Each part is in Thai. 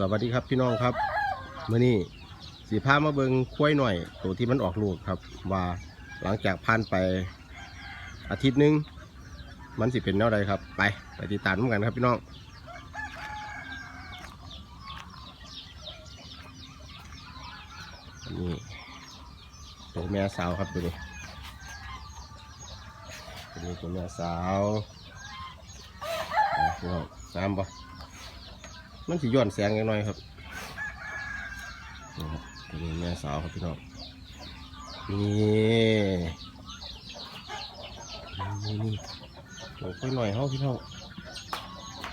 สวัสดีครับพี่น้องครับมื่อนี้สีผ้ามาเบิงคุ้ยหน่อย ตัวที่มันออกลูกครับ ว่าหลังจากผ่านไปอาทิตย์หนึง มันสิเป็นแนวใดครับ ไปไปติดตามกันครับพี่น้องนี่ตัวแม่สาวครับตัวนี้ตัวนี้ตัวแม่สาวอะพี่น้ำปะ มันสิย้อนแสงยังหน่อยครับนี่ครับตัวนี้แม่สาวครับพี่น้องนี่นี่นี่ลงไปหน่อยเฮาพี่น้อง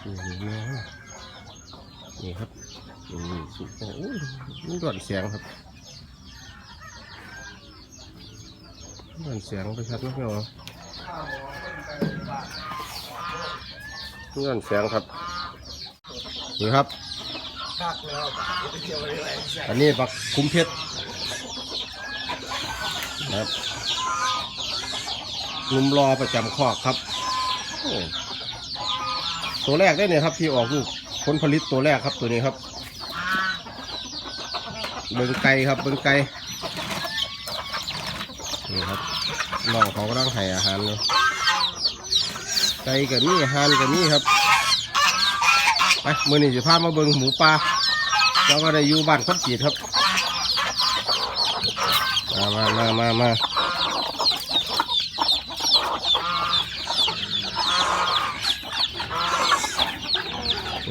นี่นี่แม่เฮานี่ครับนี่สุกโอ้ยมันย้อนแสงครับย้อนแสงไปชัดนะพี่น้องย้อนแสงครับ นี่ครับอันนี้ปักคุ้มเพชรนะครับหนุ่มรอประจำคอกครับ ตัวแรกได้เนี่ยครับ ที่ออกลูกผลผลิตตัวแรกครับตัวนี้ครับ เบิ้งไก่ครับเบิ้งไก่นี่ครับน้องเขากำลังให้อาหารเลยไก่กับนี่หารกับนี่ครับ ไปมือนี้จะพามาเบิงหมูป่าเราก็ได้อยู่บ้านคดจีดครับ มามามามามา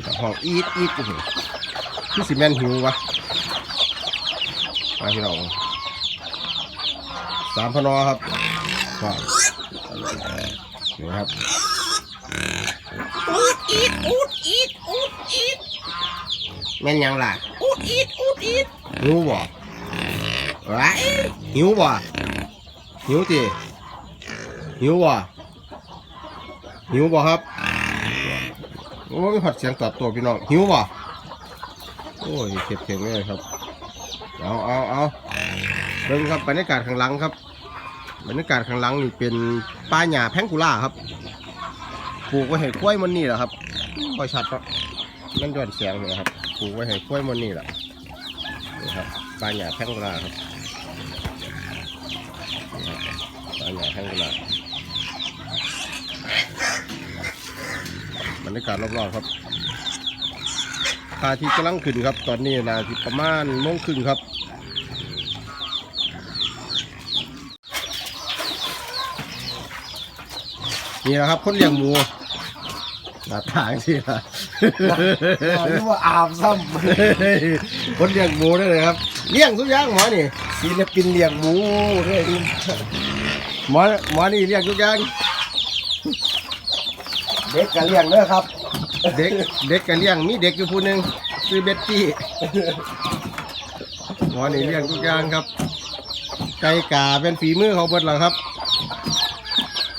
ตห้องอีดอีดกูเห็นพี่สิแมนหิววะมาพี่น้องสามพนอครับว้าวนี่ครับอูดอีดอูดอีด แม่นยังล่ะอูดอีดอูดอีดหิวบ่ไรหิวบ่หิวติหิวบ่หิวบ่ครับโอ้ยผัดเสียงตอบตัวพี่น้องหิวบ่โอ้ยเข็ดเข็งเลยครับเอาเอาเอาเบิ่งครับบรรยากาศข้างหลังครับบรรยากาศข้างหลังนี่เป็นป่าหญ้าแพงกุล่าครับปลูกไว้ให้กล้วยมันนี่แหละครับค่อยชัดเนาะนั่นย้อนเสียงเลยครับป ลูกไว้ให้กล้วยมันนี่แหละนี่ครับปลาหยาแพงกลาครับนี่ครับปลาหยาแพงกลาบรรยากาศรอบๆครับพาทิตย์กำลังขึ้นครับ ตอนนี้นาทีประมาณโมงครึ่งครับนี่แหละครับคนเลี้ยงหมูหน้าตาสิละ หรือว่าอาบซ้ำคนเลี้ยงหมูได้เลยครับเลี้ยงทุกอย่างหมอนี่ศิลปินเลี้ยงหมูเฮ้ยหมอหมอนี่เลี้ยงทุกอย่างเด็กก็เลี้ยงเด้อครับ เด็กเด็กก็เลี้ยงมีเด็กอยู่ผู้หนึ่งชื่อเบ็ตตี้หมอนี่เลี้ยงทุกอย่างครับไก่กาเป็นฝีมือเขาเบิดแล้วครับ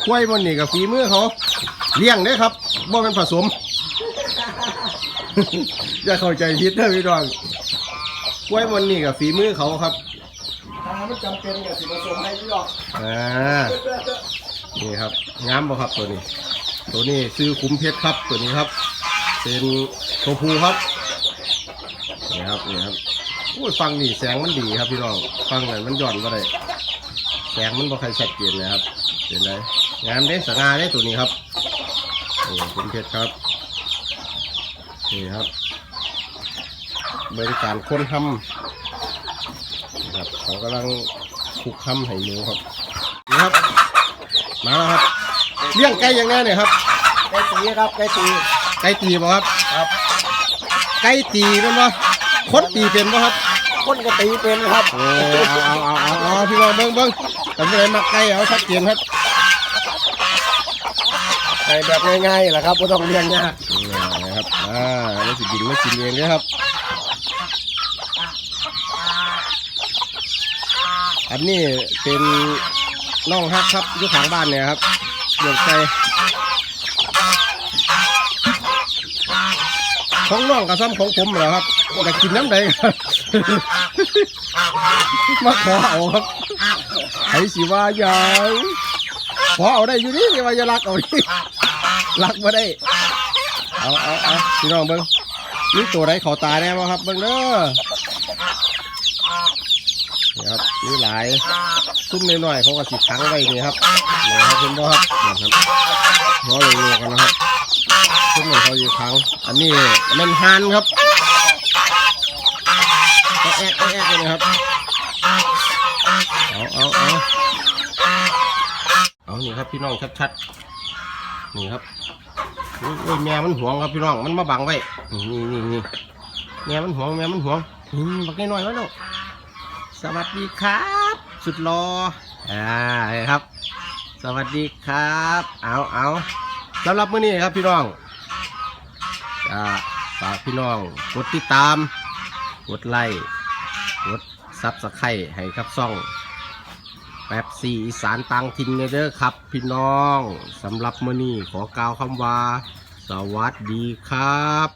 ควายมันนี่กับฝีมือเขาเลี้ยงเด้อครับบ่เป็นผสม อย่าเข้าใจผิดเด้อพี่น้องควายมันนี่กับฝีมือเขาครับถ้ามันจำเป็นก็สิผสมให้พี่ดอกอ่านี่ครับงามบ่ครับตัวนี้ ตัวนี้ซื้อคุ้มเพชรครับตัวนี้ครับ เป็นโชพูครับนี่ครับนี่ครับโอ้ยฟังนี่แสงมันดีครับพี่น้องฟังนั่นมันหย่อนก็ได้แสงมันบ่ใครชัดเจนเลยครับเห็นไหมงามเด้สง่าเด้ตัวนี้ครับนี่คุ้มเพชรครับ นี่ครับบริการคนทำนะครับเขากำลังคลุกทำให้หมูครับนี่ครับ มาแล้วครับเลี้ยงไก่ยังไงเนี่ยครับไก่ตีครับไก่ตีไก่ตีบ่ครับครับ ไก่ตีเป็นบ่คนตีเป็นบ่ครับคนก็ตีเป็นครับโอ้เอาเอาเอาเอาเอาพี่น้องเบิ้งเบิ้งแต่ไม่ได้มักไก่เอาชัดเจนครับใส่แบบง่ายๆแหละครับไม่ต้องเลี้ยงยาก นะครับ อ่าแล้วสิบินไม่กินเองนะครับ อันนี้เป็นน่องฮักครับอยู่ข้างบ้านเนี่ยครับเดือดใจของน้องกับซ้ำของผมเหรอครับอยากกินน้ำใดครับมาขอเอาครับไอ้สิว่ายางขอเอาได้อยู่นี่ว่าอย่ารักเอาดิรักมาได้ เอาเอาเอาพี่น้องเบิ้งนี่ตัวไหนเขาตาแน่บ่ครับเบิ้งเด้อนี่ครับนี่หลายซุ้มน้อยๆเขาก็สิขังไว้นี่ครับนี่ครับคุณบ่ครับนี่ครับหัวเลยๆกันนะครับซุ้มนี่เขาอยู่ขังอันนี้มันฮานครับแอะแอะแอะแอะเลยนะครับเอาเอาเอาเอานี่ครับพี่น้องชัดๆนี่ครับ โอ้ยโอ้ยแม่มันห่วงครับพี่น้องมันมาบังไว้นี่นี่นี่แม่มันห่วงแม่มันห่วงนี่บักน้อยๆไว้ลูกสวัสดีครับ สุดรออ่าครับ สวัสดีครับ เอาเอาสำหรับมื้อนี้ครับพี่น้องอ่าฝากพี่น้องกดติดตาม กดไลค์กดซับสไครต์ให้ครับซ่อง ป๊บซีอีสานตังทินเด้อครับ พี่น้องสำหรับมื้อนี้ขอกล่าวคำว่า สวัสดีครับ